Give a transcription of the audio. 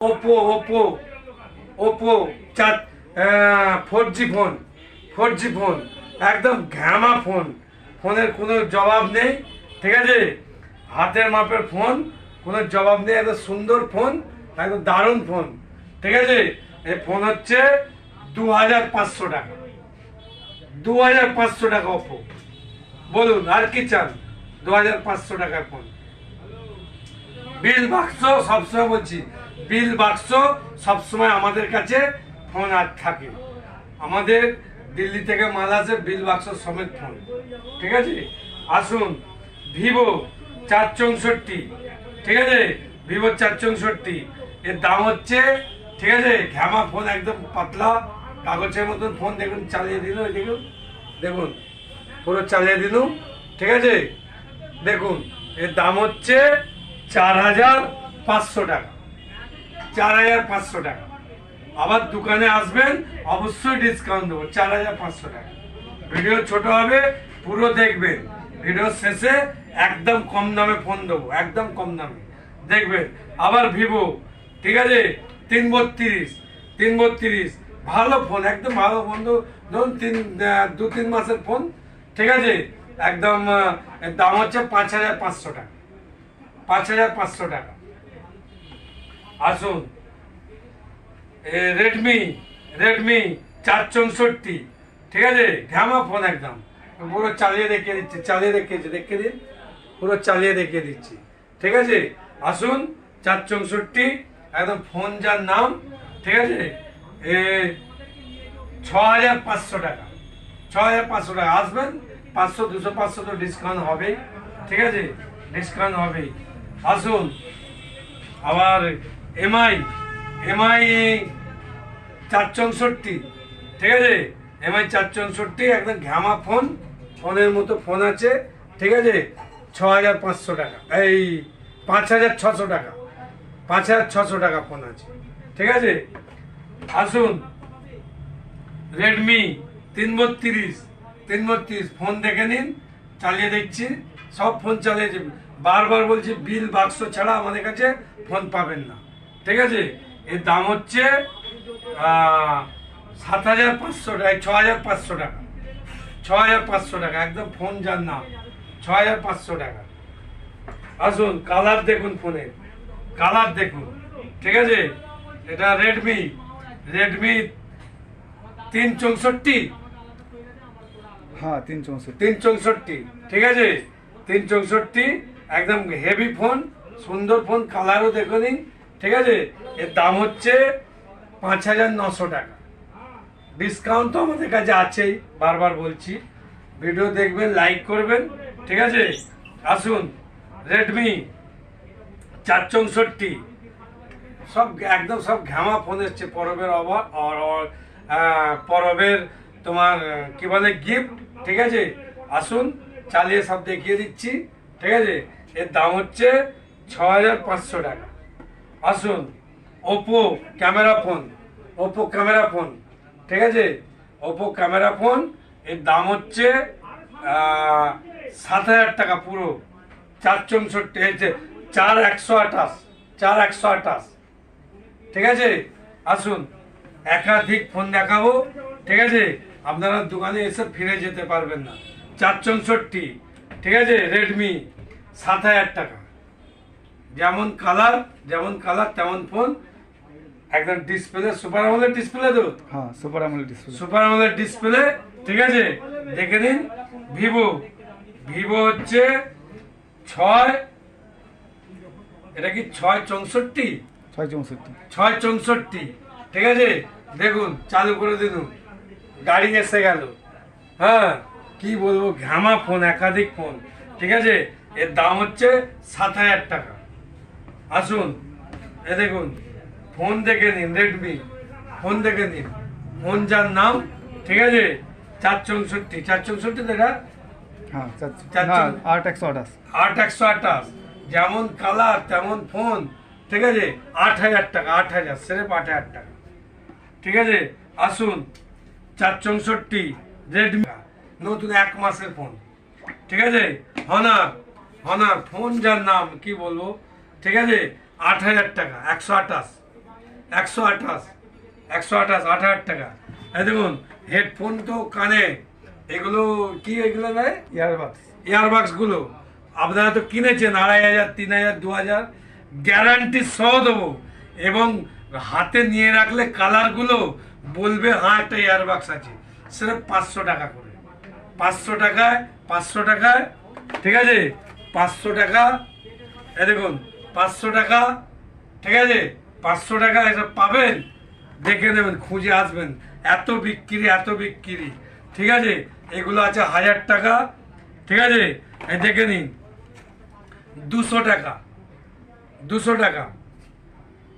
Oppo Oppo Oppo চার four G phone four G phone একদম ঘ্যামা ফোন ফোনের কোনো জবাব নেই, ঠিক আছে? হাতের মাপের ফোন কোনো জবাব নেই, একদম সুন্দর ফোন একদম দারুণ ফোন ঠিক আছে? এই ফোন হচ্ছে দু হাজার পাঁচশো টাকা। দু হাজার পাঁচশো টাকা ওপো বলুন, আর কি চান? দু হাজার পাঁচশো টাকার ফোন বিল বাক্স সবসময় বলছি বিল বাক্স সবসময় আমাদের কাছে ফোন আর থাকে। আমাদের দিল্লি থেকে মাল আসে, বিল বাক্স সমেত ফোন। ঠিক আছে? আসুন, ভিভো চার চৌষট্টি। ঠিক আছে? ভিভো চার চৌষট্টি। এর দাম হচ্ছে, ঠিক আছে? ঘ্যামা ফোন একদম পাতলা। কাগজের মতন ফোন দেখুন, চালিয়ে দিল ওই দেখুন। দেখুন, পুরো চালিয়ে দিন ঠিক আছে? দেখুন, এর দাম হচ্ছে চার হাজার পাঁচশো টাকা। চার হাজার পাঁচশো টাকা। আবার দোকানে আসবেন, অবশ্যই ডিসকাউন্ট দেবো, চার হাজার পাঁচশো টাকা। ভিডিও ছোট হবে, পুরো দেখবেন। ভিডিও শেষে একদম কম দামে ফোন দেবো, একদম কম দামে। দেখবেন, আবার ভিভো, ঠিক আছে? তিন বত্রিশ তিন বত্রিশ ভালো ফোন একদম ভালো ফোন ধরুন তিন দু, তিন মাসের ফোন ঠিক আছে? একদম দাম হচ্ছে পাঁচ হাজার পাঁচশো টাকা। পাঁচ হাজার পাঁচশো টাকা। আসুন। রেডমি রেডমি চার চৌষট্টি ঠিক আছে? ঘ্যামা ফোন একদম। পুরো চালিয়ে দেখিয়ে দিচ্ছি, চালিয়ে দেখিয়েছি, দেখিয়ে দিন। পুরো চালিয়ে দেখিয়ে দিচ্ছি, ঠিক আছে? আসুন চার চৌষট্টি একদম ফোন যার নাম, ঠিক আছে? এ ছ হাজার পাঁচশো টাকা ছ হাজার পাঁচশো টাকা। আসবেন, পাঁচশো, দুশো, পাঁচশো তো ডিসকাউন্ট হবেই, ঠিক আছে? ডিসকাউন্ট হবে আসুন, আবার এমআই এমআই চার চৌষট্টি ঠিক আছে? এমআই চার চৌষট্টি একদম ঘ্যামা ফোন, ফোনের মতো ফোন আছে, ঠিক আছে? ছ হাজার পাঁচশো টাকা, এই পাঁচ হাজার ছশো টাকা পাঁচ হাজার ছশো টাকা ফোন আছে, ঠিক আছে? আসুন, রেডমি তিন বত্রিশ তিন বত্রিশ ফোন দেখে নিন, চালিয়ে দেখছি, সব ফোন চালিয়ে যাবে বারবার বলছি, বিল, বাক্স ছাড়া আমাদের কাছে ফোন পাবেন না। ঠিক আছে? এর দাম হচ্ছে সাত হাজার পাঁচশো টাকা ছ হাজার পাঁচশো টাকা। ছ হাজার পাঁচশো টাকা একদম ফোন যার নাম। ছ হাজার পাঁচশো টাকা। আসুন কালার দেখুন ফোনের কালার দেখুন ঠিক আছে? এটা রেডমি রেডমি তিন চৌষট্টি। হ্যাঁ তিন চৌষট্টি। তিন চৌষট্টি ঠিক আছে? তিন চৌষট্টি একদম হেভি ফোন সুন্দর ফোন কালারও দেখো নিন ঠিক আছে? এর দাম হচ্ছে পাঁচ হাজার নশো টাকা। ডিসকাউন্ট তো আমাদের কাছে আছেই, বারবার বলছি। ভিডিও দেখবেন লাইক করবেন, ঠিক আছে? আসুন রেডমি চার চৌষট্টি। সব একদম সব ঘামা ফোন এসছে, পরবের অভাব পরবের তোমার, কি বলে গিফট ঠিক আছে? আসুন, চালিয়ে সব দেখিয়ে দিচ্ছি, ঠিক আছে? এর দাম হচ্ছে ছ হাজার পাঁচশো টাকা। আসুন। Oppo camera phone Oppo camera phone ঠিক আছে? ওপো ক্যামেরা ফোন এর দাম হচ্ছে সাত হাজার টাকা পুরো। চার চৌষট্টি হচ্ছে চার একশো আঠাশ, চার একশো আঠাশ। ঠিক আছে? আসুন, একাধিক ফোন দেখাবো, ঠিক আছে? আপনারা দোকানে এসে ফিরে যেতে পারবেন না। চার চৌষট্টি, ঠিক আছে? রেডমি সাত হাজার টাকা। যেমন কালার যেমন কালার তেমন ফোন একদম ডিসপ্লে সুপার আমলের ডিসপ্লে তো? হ্যাঁ সুপার আমলের ডিসপ্লে সুপার আমলের ডিসপ্লে ঠিক আছে? দেখে নিন ভিভো ভিভো হচ্ছে ছয় এটা কি ছয় চৌষট্টি? ছয় চৌষট্টি। ছয় চৌষট্টি ঠিক আছে? দেখুন চালু করে দিন। গাড়ি এসে গেল। হ্যাঁ কি বলব ঘামা ফোন একাধিক ফোন ঠিক আছে? এর দাম হচ্ছে সাত হাজার টাকা। আসুন এ দেখুন ফোন দেখে নিন রেডমি ফোন দেখে নিন। ফোন যার নাম ঠিক আছে? চার চৌষট্টি চার চৌষট্টি দেখা হ্যাঁ হ্যাঁ আট একশো আঠাশ। আট একশো আঠাশ। যেমন কালার তেমন ফোন ঠিক আছে? আট হাজার টাকা আট হাজার সেরেফ আট হাজার টাকা। ঠিক আছে? আসুন চার চৌষট্টি রেডমি নতুন এক মাসের ফোন। ঠিক আছে? হনার হনার ফোন যার নাম কি বলব? ঠিক আছে? আট হাজার টাকা একশো আঠাশ একশো আঠাশ একশো আঠাশ আট হাজার টাকা। এই দেখুন হেডফোন তো কানে। এগুলো কি এগুলো দেয় ইয়ারবাডস ইয়ারবাক্সগুলো আপনারা তো কিনেছেন আড়াই হাজার তিন হাজার দু হাজার। গ্যারান্টি সহ দেবো। এবং হাতে নিয়ে রাখলে কালারগুলো বলবে হ্যাঁ একটা ইয়ারবাক্স আছে। সেটা পাঁচশো টাকা করে। পাঁচশো টাকায় পাঁচশো টাকায় ঠিক আছে? পাঁচশো টাকা। এ দেখুন পাঁচশো টাকা, ঠিক আছে? পাঁচশো টাকা এটা পাবেন, দেখে নেবেন, খুঁজে আসবেন। এত বিক্রি এত বিক্রি, ঠিক আছে? এগুলো আছে হাজার টাকা, ঠিক আছে? দেখে নিন, দুশো টাকা দুশো টাকা।